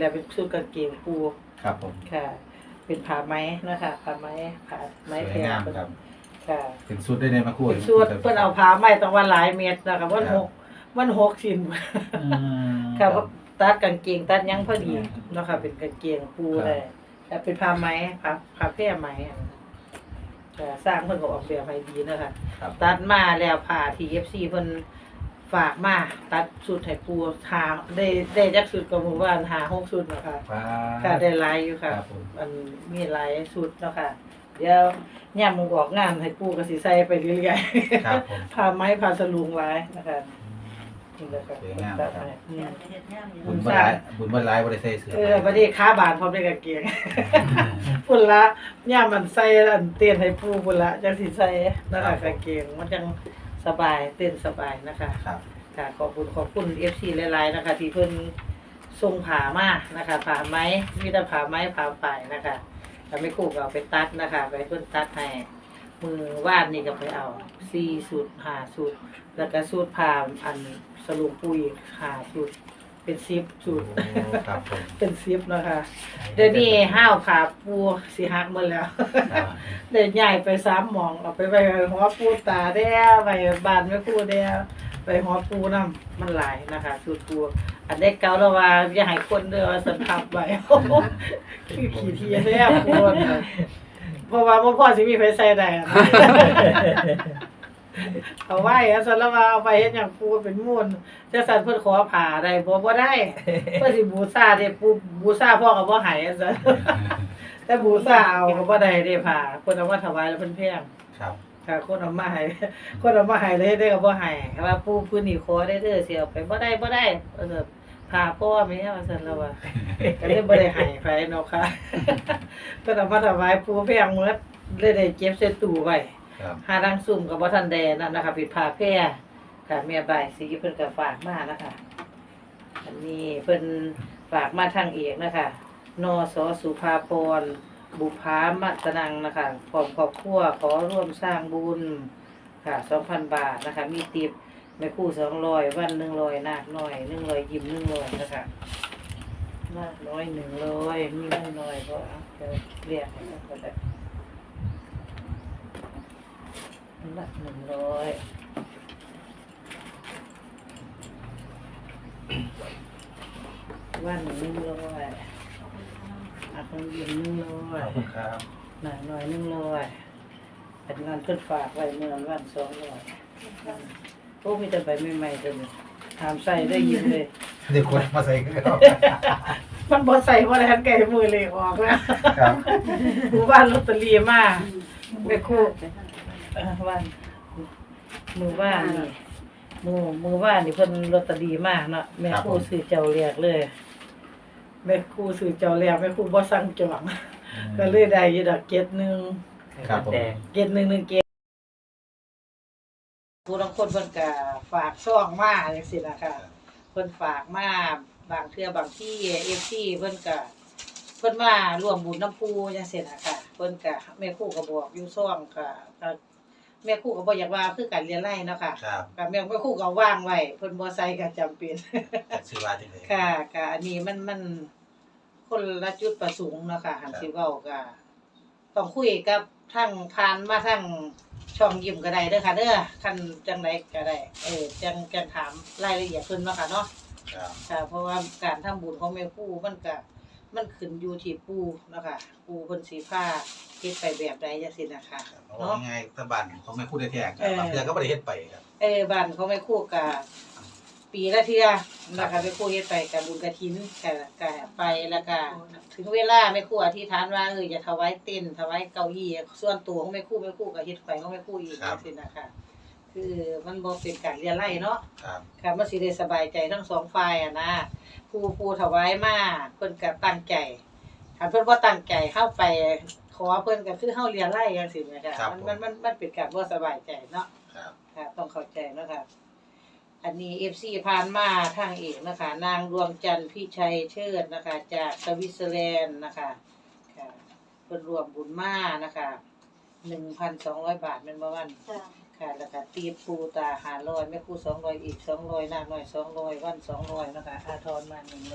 ให้แล้วเป็นชุดกางเกงปูครับผมค่ะ เป็นผ้าไหมนะคะผ้าไหมผ้าไหมสวยแพรงามเพิ่นครับค่ะเป็นสุดได้ในมะครู่เป็นชุดเพิ่นเอาผ้าไหมต้องว่าหลายเม็ดนะคะมันหกมันหกชิ้น อืม ค่ะเพราะตัดกางเกงตัดหยังพอดีเนาะค่ะ เป็นกางเกงปูเลยแต่เป็นผ้าไหมผ้าผ้าแพร่ไหมอะค่ะสร้างเพิ่นก็ออกแบบให้ดีเนาะคะครับ ตัดมาแล้วผ่าทีเอฟซีเพิ่น ฝากมาตัดสุดให้ปูหาได้ได้จักสุดก็หมู่บ้านหาหกสุดเนาะค่ะฟ้า ค่ะได้หลายอยู่ค่ะ ครับผม มันมีหลายสุดเนาะค่ะ เดี๋ยวย่ามมึงออกงานให้ปูก็สิใส่ไปเรื่อยครับผมๆผ้าไม้ผ้าสลุงหลายนะคะนี่แหละค่ะสวยงามตัดครับให้อืม บุญบ่หลายบุญบ่หลายบ่ได้ใส่เสื้อเออบัดนี้ค้าบานพร้อมด้วยกางเกง พุ่นละย่ามมันใส่อันเต้นให้ปูพุ่นละจังสิใส่นะคะกางเกงมันจัง สบายเต้นสบายนะคะครับ ค่ะขอบคุณขอบคุณ FC หลายๆนะคะ ที่เพิ่นส่งผ่ามานะคะผ่าไม้มีแต่ผ่าไม้ผ่าฝ่ายนะคะถ้าไม่คู่ก็เอาไปตัดนะคะ ไปเพิ่นตัดให้มือวาดนี่ก็ไปเอาสี่สูตรห้าสูตรแล้วก็สูตรผ่าอันสรุปปุยห้าสูตร เป็นซิปสูตรโอ้ครับผม เป็นซิปนะคะเดี๋ยวนี้ห้าวผ่าปูสิหักหมดแล้วครับเดินใหญ่ไปสามหมองเอาไปไปหัวปูตาแด้ไปบานไม่ปูแด้ไปหัวปูน้ำมันหลายนะคะสูตรปูอันได้เกาแล้วว่าอย่าให้คนเด้อว่าสันทับไว้คือขี้เทียแท้ปูน่ะเพราะว่าบ่พ่อสิมีไฟใส่ได้อะ เอาไว้อะสันแล้วว่าเอาไปเฮ็ดหยังปูเป็นมูลจังซั่นเพิ่นขอผ่าได้บ่บ่ได้ เพิ่นสิบูชาเด้ปูบูชาพ่อก็บ่ให้อะซั่นแต่บูชาเอาก็บ่ได้เด้ผ่าคนเอามาถวายแล้วเพิ่นแพงครับค่ะคนเอามาให้คนเอามาให้เลยได้ก็บ่ให้ว่าผู้พื้นนี่ขอได้เด้อสิเอาไปบ่ได้บ่ได้เออพาพ่อแม่ว่าซั่นแล้วว่าก็เลยบ่ได้ให้ไผเนาะค่ะเพิ่นเอามาถวายผู้แพงหมดเลยได้เก็บใส่ตู้ไว้ ครับ หาดังซุ่มก็บ่ทันได้นั่นนะคะผิดพาแพร่ค่ะแม่ใบายสีเพิ่นก็ฝากมานะคะ อันนี้เพิ่นฝากมาทางเอกนะคะนสสุภาพรบุพามัตนังนะคะพร้อมครอบครัวขอร่วมสร้างบุญค่ะสองพันบาทนะคะ มีติบแม่คู่สองร้อยวันหนึ่งร้อยนาคน้อยหนึ่งร้อยยิ้มหนึ่งร้อยนะคะนาคน้อยหนึ่งร้อยมีไม่น้อยก็เอาเดี๋ยวเรียกให้ก็ได้ นาคหนึ่งร้อยวันหนึ่งร้อยอาคงยิ้มหนึ่งร้อยขอบคุณครับหน่อยหน่อยหนึ่งร้อยเป็นงานเพิ่นฝากไว้เมื่อวันสองร้อยโอ้มีแต่ใบใหม่ๆตัวนี้ถามใส่ได้ยินเลย เด็กคนมาใส่ก็ได้มันบ่ใส่บ่ได้ทันไก่มือเลยออกแล้วครับหมู่บ้านลอตเตอรี่มาแม่ครู เอ่อวันมือบ้านนี่มือมือบ้านนี่เพิ่นลอตเตอรี่มาเนาะแม่ครูซื้อเจ้าเรียกเลย แม่ครูซื้อเจ้าเรียกแม่ครูบ่สั่งจองก็เลยได้อยู่ดอกเก็ดหนึงครับผมเกณฑ์หนึ่งหนึ่งเกณฑ์ผู้บางคนเพิ่นก็ฝากซ่องมาจังซี่นะคะเพิ่นฝากมาบางเทื่อบางที่ FC เพิ่นก็เพิ่นมาร่วมบุญน้ำปูจังซี่นะคะเพิ่นก็แม่ครูก็บอกอยู่ซ่องก็ก็ แม่ครูก็บ่อยากว่าคือการเรียนไร่เนาะค่ะครับก็แม่แม่ครูก็วางไว้เพิ่นบ่ใส่ก็จำเป็นแต่ชื่อว่าจังเลยค่ะก็อันนี้มันมันคนละจุดประสงค์เนาะค่ะหันสิเว้าก็ต้องคุยกับทั้งผ่านมาทั้งช่องยิ้มก็ได้เด้อค่ะเด้อคันจังไดก็ได้เออจังจังถามรายละเอียดเพิ่นเนาะค่ะเนาะ ครับ ค่ะเพราะว่าการทำบุญของแม่ครูมันก็ มันขึ้นอยู่ที่ปู่เนาะค่ะปู่เพิ่นสิพาเฮ็ดไปแบบใดจังซี่นะคะเพราะเนาะว่าง่ายๆถ้าบ้านเขาไม่พูดได้แท้กันเออบางเทื่อก็บ่ได้เฮ็ดไปครับ เออบ้านของแม่ครูก็ปีละเทื่อนะคะแม่ครูเฮ็ดไปกับบุญกฐินก็ก็ไปแล้วก็ถึงเวลาแม่ครูอธิษฐานว่าเอออย่าถวายเต็นท์ถวายเก้าอี้ส่วนตัวของแม่ครูแม่ครูก็เฮ็ดไปของแม่ครูอีกจังซี่นะคะ คือมันบ่เป็นการเรียนไล่เนาะครับค่ะมันสิได้สบายใจทั้งสองฝ่ายอะนะผู้ผู้ถวายมาเพิ่นก็ตั้งใจถ้าเพิ่นบ่ตั้งใจเข้าไปขอเพิ่นก็คือเฮาเรียนไล่จังซี่แหมค่ะมันมันมันมันเป็นการบ่สบายใจเนาะ ครับค่ะต้องเข้าใจเนาะคะอันนี้ FC ผ่านมาทางเอกนะคะ นางดวงจันทร์พี่ชัยเชิดนะคะ จากสวิตเซอร์แลนด์นะคะค่ะเพิ่นรวมบุญมานะคะ1,200บาทแม่นบ่วันจ้ะ ค่ะ แล้วก็ตีปูตา500แม่ครู200อีก200นางน้อย200วัน200นะคะอาทรมา100น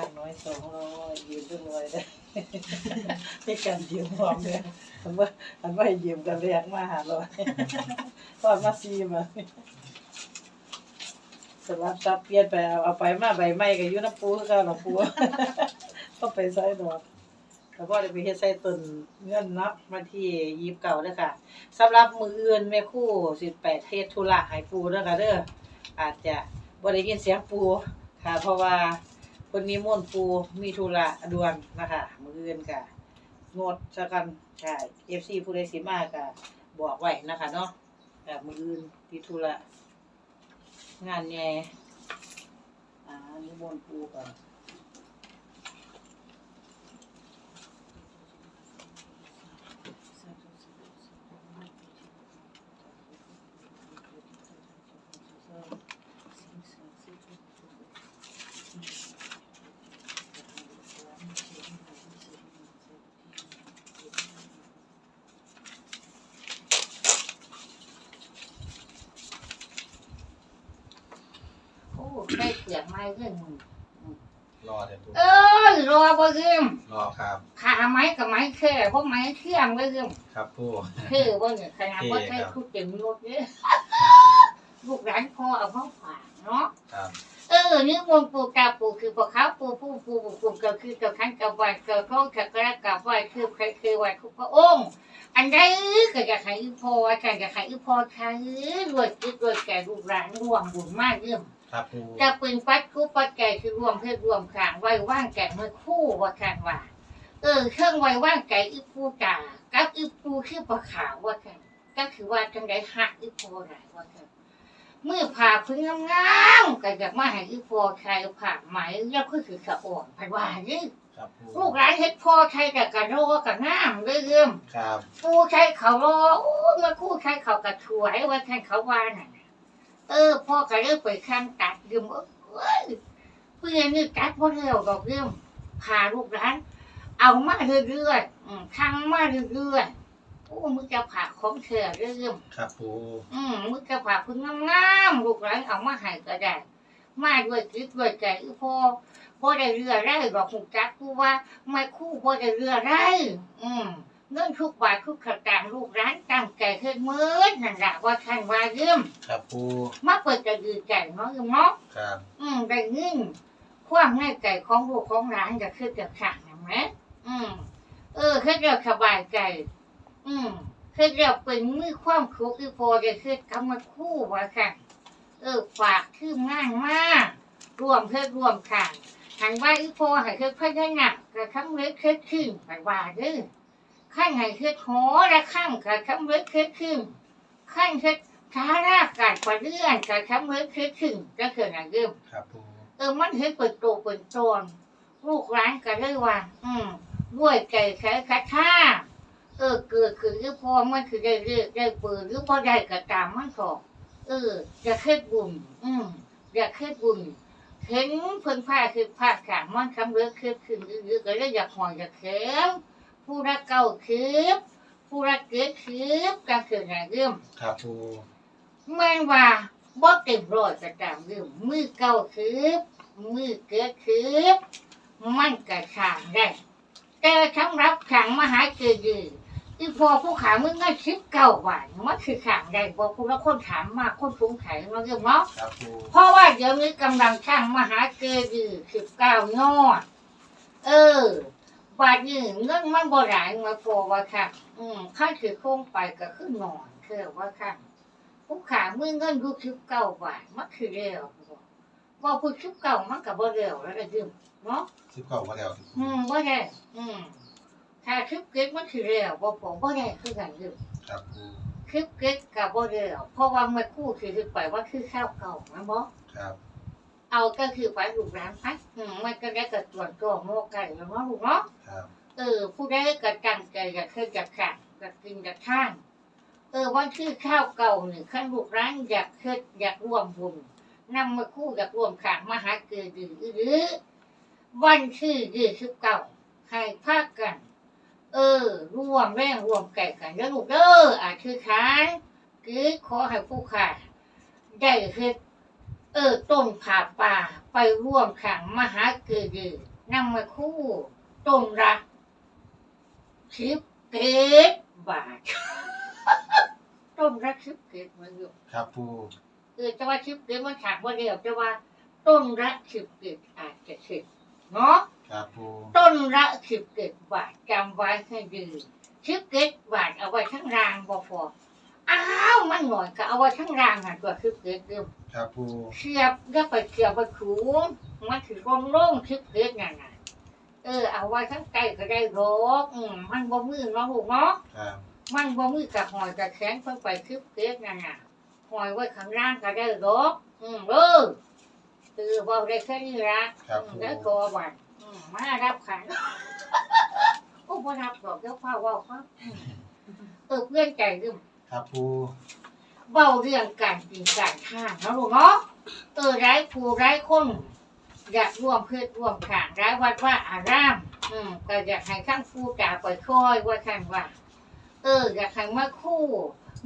างน้อยสองร้อยยืมเพิ่งร้อยได้ให้กันยืมพร้อมเนี่ยอันว่าอันว่ายืมกันเรียกมาหาร้อยพอมาซีมาสลับซับเปลี่ยนไปเอาเอาไปมาใบไม้ก็อยู่น้ำปูก็หรอปูต้องไปใส่ดอก แต่พ่อได้ไปเฮ็ดใส่ต้นเงินเนับมาที่ยีบเก่าเด้อค่ะสำหรับมืออื่นแม่ครู่สิไปเทศธุระให้ปูเด้อค่ะเด้ออาจจะบ่ได้ยินเสียงปูค่ะ เพราะว่าคนนิมนต์ปูมีธุระด่วนนะคะมืออื่นก็งดซะกันค่ะ FC ผู้ใดสิมาก็บอกไว้นะคะเนาะค่มืออื่นที่ธุระงานใหญ่อ่านิมนต์ปูก่อน ได้เปลือกไม้เรื่องมึงรอเดี๋ยวปูเออรอบ่เรื่องรอครับ ขาไม้กับไม้แค่เพราะไม้เชื่อมบ่เรื่องครับปูคือบ่เนี่ยขนาดว่าเท่ใช้ครับคุดเต็มรถเนี่ยลูกหลานพ่อเอามาฝากเนาะครับเออนี่มนต์ปูกาปูคือพวกเขาปูปูปูปูปูก็คือกับขันกับไหวกับข้องกับกระกับไหวคือใครคือไหวทุกพระองค์อันใดก็จะให้อีพออาจารย์จะให้อีพอใช้รวยจิตรวยแก่ลูกหลานรวมบุญมากเรื่อง ครับปูจะเป็นปัดคู่ปัดแก่คือรวมเพศรวมขางไว้ว่างแก่เมื่อคู่ว่ากันว่าเออเครื่องไว้ว่างแก่อีปูจ่ากับอีปูคือปลาขาวว่ากันก็คือว่าจังไดหักอีปูหลายว่ากันเมื่อผ่าพึ่งงามๆก็อยากมาให้อีปูใช้ผ่าไหมแล้วก็คือสะอ่อนพันว่านี่ครับปูลูกหลานเฮ็ดพ่อใช้กับกระโดดกับน้ำเรื่อยๆครับปูใช้เขารอโอ้มาคู่ใช้เขากระถวยไว้แทนเขาว่าน่ะ เออพ่อก็เริ่มไปข้างตัดยืมเอ้ยเพื่อนนี่ตัดพ่อเร็วดอกเรื่องพาลูกร้าน เอามาเรื่อยๆอืมทั้งมาเรื่อยๆโอ้มึงจะผ่าของเธอเรื่องครับปูอืมมึงจะผ่าพึ่งงามๆลูกร้านเอามาให้ก็ได้มาด้วยคิดด้วยใจอีพ่อพ่อได้เรือได้ดอกหูจักกูว่า ไม่คู่พ่อได้เรือได้ อืม เงินทุกบาททุกสตางค์ลูกร้านตั้งใจเฮ็ดมือนั่นแหละว่าท่านว่าเยี่ยมครับปูมาเปิดกระดือใจเนาะเยี่ยมเนาะครับอืมได้เงินความในใจของลูกของร้านจะคือจะขาดนะแม่อืมเออคือจะสบายใจ อืมคือจะเป็นมือความคุกที่พอจะคือกำมาคู่ว่าค่ะเออฝากคืบงานมากรวมเพื่อรวมค่ะหันว่าอีพอให้คือพัฒนากระทั้งเล็กคือขึ้นไปว่าเด้อ ขั้นไหนคือหอและขั้นกับคำเล็กคือขึ้นขั้นคือช้ารากกาดกว่าเลื่อนกับคำเล็กคือขึ้นก็คืออะไรเริ่มครับปูเออมันเห็นเปิดโตเปิดตนลูกร้านก็เลยว่า อืมด้วยไก่แค่คัดท่าเออเกิดคือคือพอมันคือได้เลือกได้เปิดหรือพอได้ก็ตามมันถอกเอออย่าเคล็ดบุญอืมอย่าเคล็ดบุญเห็นเพิ่นผ้าคือผ้าขางมันคำเลือกคือขึ้นหรือก็เลยอยากหอยอยากเข็ม ผู้รักเก่าคืบผู้รักเกิดคืบก็คืออะไรเรื่องครับปูแม่นว่าบ่เต็มร้อยก็ตามเรื่องมือเก่าคืบมือเกิดคืบมันก็ขางได้แต่สำหรับขังมหาเจดีย์อีพอผู้ขามึงก็ชิบเก่าหวานมันคือขางได้บอกคุณแล้วคนถามมาคนสงสัยมาเรื่องเนาะครับปูเพราะว่าเดี๋ยวนี้กำลังช่างมหาเจดีย์สิบเก้ายอดเออ บาดนี้เงินมันบ่หลายมาพอว่าค่ะ อืมค่าถือโค้งไปก็ขึ้นนอนเคือว่าค่ะผู้ขามือเงินดูสิบเก้าบาทมันคือเร็วว่าพูดสิบเก้ามันก็บ่เร็วแล้วก็ดื่มเนาะสิบเก้ามาแล้วอืมบ่ได้อืมถ้าคลิปเก็ตมันคือเร็วบ่พอบ่ได้คือกันดื่มครับปูคลิปเก็ตกับบ่เร็วเพราะว่ามันคู่คือคือไปว่าคือข้าวเก่ามันบ่ครับ เอาก็คือไปลูกร้านพักอืมมันก็ได้กับส่วนตัวโมไก่แล้วเนาะลูกเนาะครับเออผู้ได้กระจังใจอยากเคยอยากขาดอยากกินอยากท่านเออวันชื่อข้าวเก่าหนึ่งขั้นลูกร้านอยากเคยอยากร่วมบุญนำมาคู่อยากร่วมขางมหาเกิดหรือวันชื่อยี่สิบเก้าให้ภาคกัน เออ ร่วมแรงร่วมไก่กันแล้วลูกเด้ออาคือขานคือขอให้ผู้ขาได้เฮ็ด เออต้นผ่าป่าไปร่วมขังมหาเกิดนำมาคู่ต้นรักชิบเกตบาทต้นรักชิบเกตมาอยู่ครับปูเออจะว่าชิบเกตมันขาดว่าเดียวจะว่า ต้นรักชิบเกตอาจจะเสร็จเนาะครับปูต้นละสิบเกตบาทจำไว้ให้ดีสิบเกตบาทเอาไว้ทั้งรางบ่พออ้าวมันหน่อยก็เอาไว้ทั้งรางอะตัวสิบเกตเดียว ครับปูเสียบก็ไปเสียบไปขูงมันถือร่องร่องสิบเกตนั่นน่ะเออเอาไว้ทั้งใจก็ได้รอกอืมมันบ่มือเนาะลูกเนาะครับมันบ่มือกับหอยกับแขนเพิ่งไปสิบเกตนั่นน่ะหอยไว้ข้างล่างก็ได้รอกอืมเออเออบอกได้แค่นี้ละครับอืมปูแล้วตัวบัตรอืมมารับขันโอ้พ่รับดอกเจ้าพ่อเว่าครับเออเพื่อนใจดืมครับปู เบาเรื่องการกินการท่านนะลูกเนาะเออร้ายผู้ร้ายคนอยากร่วมเพื่อร่วมขางร้ายวัดว่าอาราม อืมก็อยากให้ข้างผู้จ่าปล่อยคอยว่าท่านว่า เออ อยากให้มาคู่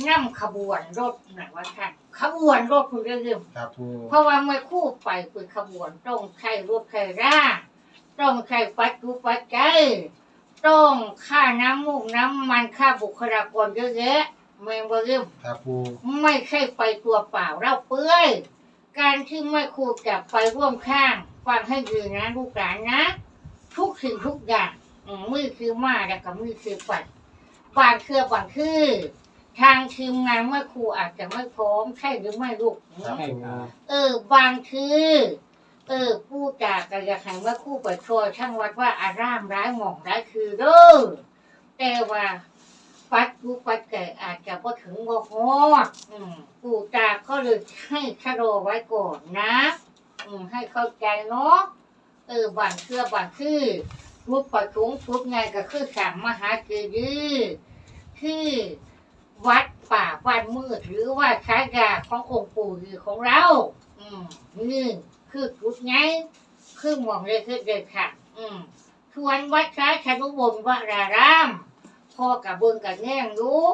นั่งขบวนรถนะว่าท่านขบวนรถคุณเรื่องครับปูเพราะว่าเมื่อคู่ไปคือขบวนต้องใช้รถใช้ร่าต้องใช้ปัจจุปัจจัยต้องค่าน้ำมูกน้ำมันค่าบุคลากรเยอะแยะ ไม่บ่ลืมครับปูไม่ใช่ไปตัวเปล่าเราเปื่อยการที่ไม่คู่จะไปร่วมข้างฟังให้ดีนะลูกหลานนะ ทุกสิ่งทุกอย่างอืมมือคือมาแล้วก็มือคือไปบางเครือบางคือ ทางทีมงานเมื่อครูอาจจะไม่พร้อมใช่หรือไม่ลูกครับปูเออบางคือ เออผู้จากกระหันว่าคู่ไปช่วยช่างวัดว่าอารามร้ายหมองร้ายคือเด้อแต่ว่า ปัดผู้ปัดแก่อาจจะพอถึงบ่ฮอดอืมผู้จาก็เลยให้ชะโลไว้ก่อนนะอืมให้เข้าใจเนาะเออบางเชื่อบางคือรูปประสงค์ชุดไงก็คือสามมหาเจดีย์ที่วัดป่าบ้านมืดหรือว่าช้ายาขององค์ปู่คือของเรา อืมนี่คือจุดไงคือหมองเลยคือเด็ดค่ะ อืมทวนวัดช้าชนุบลวราราม พ่อกับเบิ้งกับแง่งรู้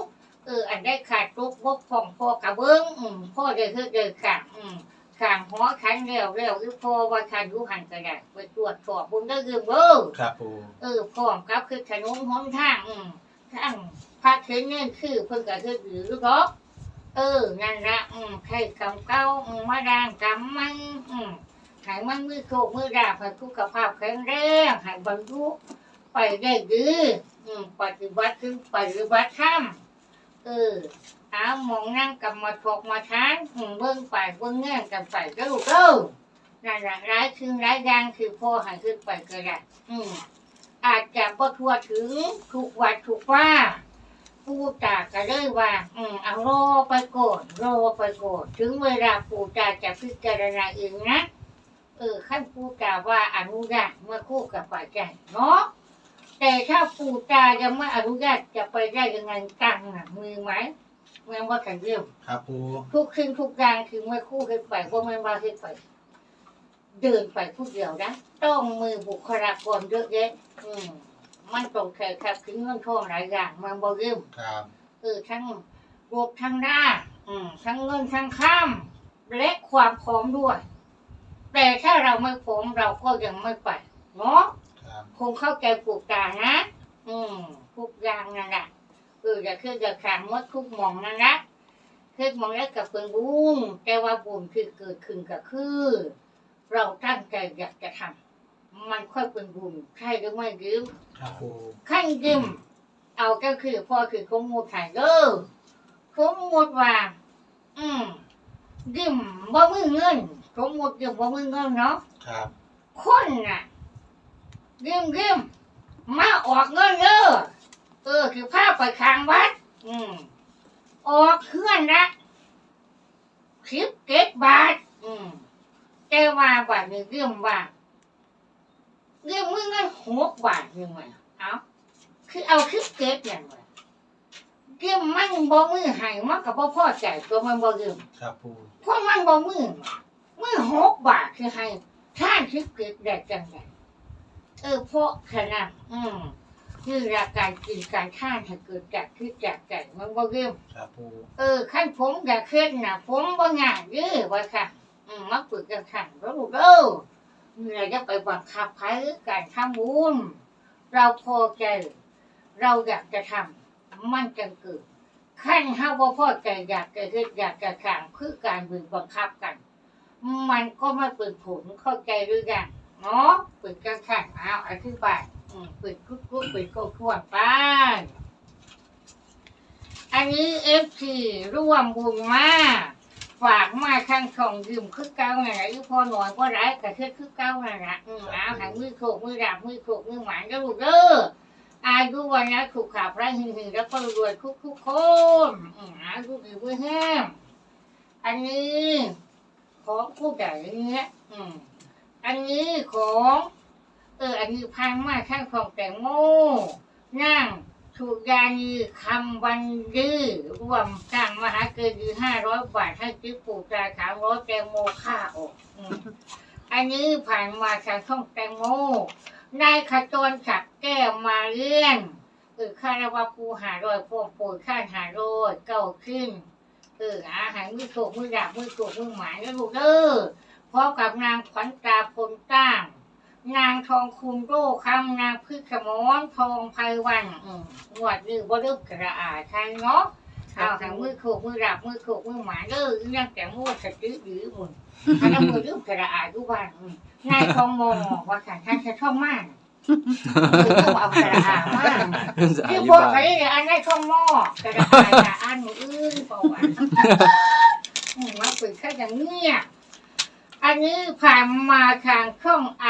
เอออันได้ขาดตุกบกพ่องพ่อกับเบิ้งอืมพ่อเด็ดคือเด็ดค่ะอืมข้างหอขันเร็วเร็วหรือพ่อว่าขันรู้หันกระดาษไปตรวจสอบบุญได้ยืมเบ้อครับปูเออพร้อมกับคือขนมหอมทางอืมทางพระเทนเน่นคือเพิ่นก็คือหรือลูกเนาะเออนั่นละอืมใครกำเก้าอืมมาดางกำมันอืมให้มันมือโคกมือดาบให้สุขภาพแข็งแรงให้บรรลุ ไปได้ดีอืมปฏิบัติคือปฏิบัติธรรมเออเอาหมองนั่งกับมาถกมาทานอืมเบิ่งไปเบิ่งแง่งกันไปก็ลูกเด้อนั่นละร้ายคือร้ายยางคือพ่อให้ขึ้นไปก็ได้อืมอาจจะบ่ทั่วถึงทุกวัดทุกว่าปู่ตาก็เลยว่า อืมเอารอไปก่อนรอไปก่อนถึงเวลาปู่ตาจะพิจารณาเองนะ เออขั้นปู่ตาว่าอนุญาตเมื่อคู่กับฝ่ายใจเนาะ แต่ถ้าปู่ตายังไม่อนุญาตจะไปได้ยังไงตั้งน่ะมือไหมแม่นว่ากันเรื่องครับปูทุกสิ่งทุกอย่างคือเมื่อคู่ขึ้นไปว่าไม่นว่าขึ้นไปเดินไปผู้เดียวนะต้องมือบุคลากรเยอะแยะอืมมันต้องแข่ขับถึงเงินทองหลายอย่างมันบ่ยืมครับเออทั้งรวบทั้งหน้า อืมทั้งเงินทั้งข้าม และความพร้อมด้วย แต่ถ้าเราไม่พร้อมเราก็ยังไม่ไปเนาะ ครับคงเข้าใจปลูกตานะ อืมทุกอย่างนั่นแหละเออจะขึ้นจะขางมดทุกหมองนั่นนะขึ้นมองแล้วกับเป็นบุญแต่ว่าบุญคือเกิดขึ้นก็คือ เราตั้งใจอยากจะทำมันค่อยเป็นบุญใช่หรือไม่ยืมครับปูขั้นยืมเอาก็คือพ่อคือขโมยถ่ายเด้อขโมยว่า อืมยืมบ่มือเงินขโมยยืมบ่มือเงินเนาะครับ คนน่ะ ยืมยืมมาออกเงินเด้อเออคือพาไปค้างวัด อืมออกเพื่อนละสิบเก็ดบาท อืมแต่ว่าบาทนี่ยืมว่ายืมมือเงินหกบาทยังไงเอาคือเอาสิบเก็ดอย่างไรยืมมันบ่มือใหายมันกับบ่พอใจตัวมันบ่ยืมครับปูเพราะมันบ่มือมือหกบาทคือให้ท่านคิดเกิดแดกจังไง เออเพราะขนาดอืมคือราการกินการท่านให้เกิดจากคิดจากใจมันบ่เริ่มครับปูเออขั้นผมอยากเคลื่อนน่ะผมบ่งานเด้อว่าค่ะ อืมมาฝึกกันขันก็ลูกเด้อเราจะไปบังคับใครการทำบุญเราพอใจ เราอยากจะทำมันจะเกิดขั้นห้าว่าพ่อใจอยากจะเฮ็ดอยากจะขังคือการบึงบังคับกัน มันก็ไม่เป็นผลเข้าใจหรือยัง เนาะเปิดกันขันเอาอธิบายอืมเปิดคุกคุกเปิดโคตรไปอันนี้เอฟซีร่วมบุญมาฝากมาข้างของยืมคือเก้าไงอีพอหน่อยก็ร้ายแต่เชื่อคือเก้าไงนะอืมเอาหางมือโขกมือดาบมือโขกมือหมานก็ลูกเด้ออายุวันนี้ถูกขับไร้หึงหึงแล้วก็รวยคุกคุกคนอืมอายุดีมือแห้งอันนี้ของผู้ใหญ่เนี้ย อืม อันนี้ของเอออันนี้พังมาข้างของแตงโมนั่งถูกยานีคำวันดื้อรวมสร้างมหาเกินยืห้าร้อยบาทให้จิ๊บปู่ตาสามร้อยแตงโมค่าออกอันนี้ผ่านมาทางช่องแตงโมนายขจรศักแก้วมาเลื่อนเออข้าราชปูหารอยพวกปูข้าหารอยเก้าขึ้นเอออาหารมือโขกมือดาบมือโขกมือหมายแล้วลูกเด้อ พร้อมกับนางขวัญตาพลตั้งนางทองคุณโรคำนางพืชขมอนทองไพวันอืมหนวดยืบ่รึกกระอาใช่เนาะเอาทางมือโขกมือรับมือโขกมือหมาเด้ออีนั่งแต่มือสติหรือมึงอันนั้นมือรึกกระอาทุกวันอืมนายทองมองว่าขันท่านจะชอบมากคือต้องเอากระอามากที่พวกเขาเรียกอันนายทองมอกระอาจะอ่านมืออื่นเปล่าวะอืมมาฝึกแค่อย่างเนี้ย อันนี้ผ่านมาทางช่องไอ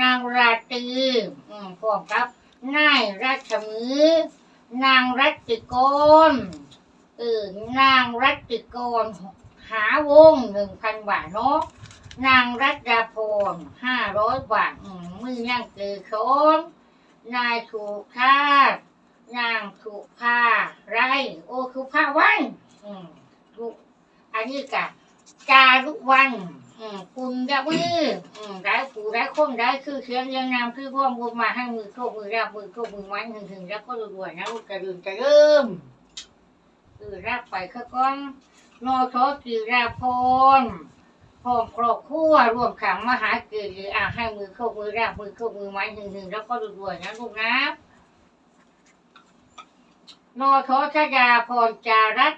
นางราตรีอืมพร้อมกับนายรัชมือนางรัตติกรเออนางรัตติกรหาวงหนึ่งพันบาทเนาะนางรัตดาพรห้าร้อยบาทมือนั่งเกลือชนนายถูกคานางถูกผ้าไร โอถูกผ้าวันถูกอันนี้กะจารุวัน อืมคุณยะมืออืมได้ผู้ได้คนได้คือเสียงเรียังนามคือพ่อบุญมาให้มือโชคมือรับมือโชคมือมันถึงถึงแล้วก็รวยๆนะลูกกระดื่นกระเริ่มคือรับไปข้าก้อนนอชอจีราพรพร้อมครอบครัวรวมขังมหาเกิดหรืออ่าให้มือโชคมือรับมือโชคมือมันถึงถึงแล้วก็รวยๆนะลูกนะนอทอชยาพรจารัต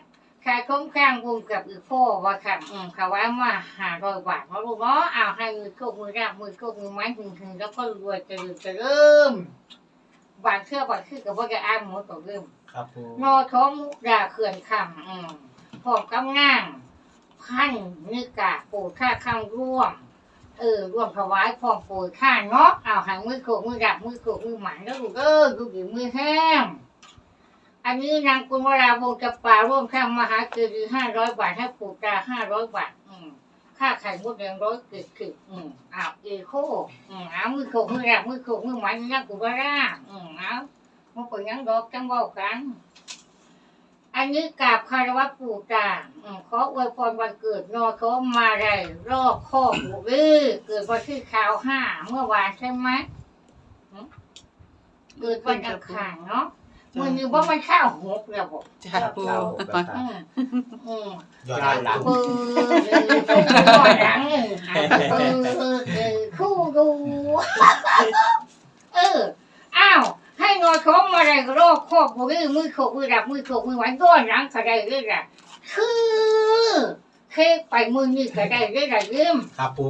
ชายคุ้มข้างบุญกับอีกพ่อว่าค่ะอืมเขาว่ามาหาร้อยบาทมาลูกเนาะเอาให้มือโชคมือราบมือโชคมือไม้ถึงถึงแล้วก็รวยจะลืมจะเริ่มบานเชื่อบานชื่อกับว่าจะอ้างหมดต่อเริ่มครับปูนอท้องมุกดาเขื่อนคำอืมพร้อมกำงางพันนิกาปูท่าข้างร่วม เออร่วมถวายพร้อมปูท่าเนาะเอาหางมือโขกมือดับมือโขกมือหมันแล้วลูกเออลูกหญิงมือแห้ง อันนี้นางกุมราวงศ์จะปาร่วมข้างมหาเกลือห้าร้อยบาทให้ปู่ตาห้าร้อยบาท อืมค่าไข่มดแดงร้อยเกิดขึ้นอืมอ้าวเอโคอืมอ้าวมือโขกมือแรกมือโขกมือหมันนางกุมราอืมอ้าวมันเป็นหยังดอกจังเบากัน อันนี้กราบคารวะปู่ตาอืมขออวยพรวันเกิดนอเขามาไรรอบข้อบุรีเกิดวันที่ข่าวห้าเมื่อวานใช่ไหมหืมเกิดวันอังคารเนาะ มันอยู่ว่ามันข้าวหกแล้วบอกจ้าปูเราแบบอืมอืมยอดหลังเออเออหลังเออเออเออคู่ดู เออ อ้าว ให้นอนท้องมาได้โรคครอบมือมือโขกมือดับมือโขกมือหวานก้อนหลังก็ได้เรื่อยๆคือเค้กไปมือนี่ก็ได้เรื่อยๆยืมครับปู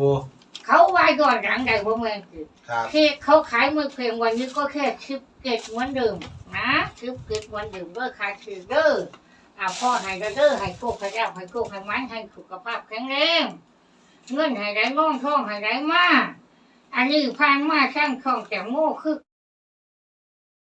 เขาวายก้อนหลังได้บ่แม่นคือ ครับ เค้กเขาขายมือเพลงวันนี้ก็แค่ชิป เก็บเหมือนเดิมนะชิปเก็บเหมือนเดิมเบอร์คาคือเด้ออ่าพ่อให้ก็เด้อให้โชคให้แก้วให้โชคให้มันให้สุขภาพแข็งแรงเงินให้ได้ง่องท่องให้ได้มาอันนี้พันมาช่างช่องแต่โม่คือ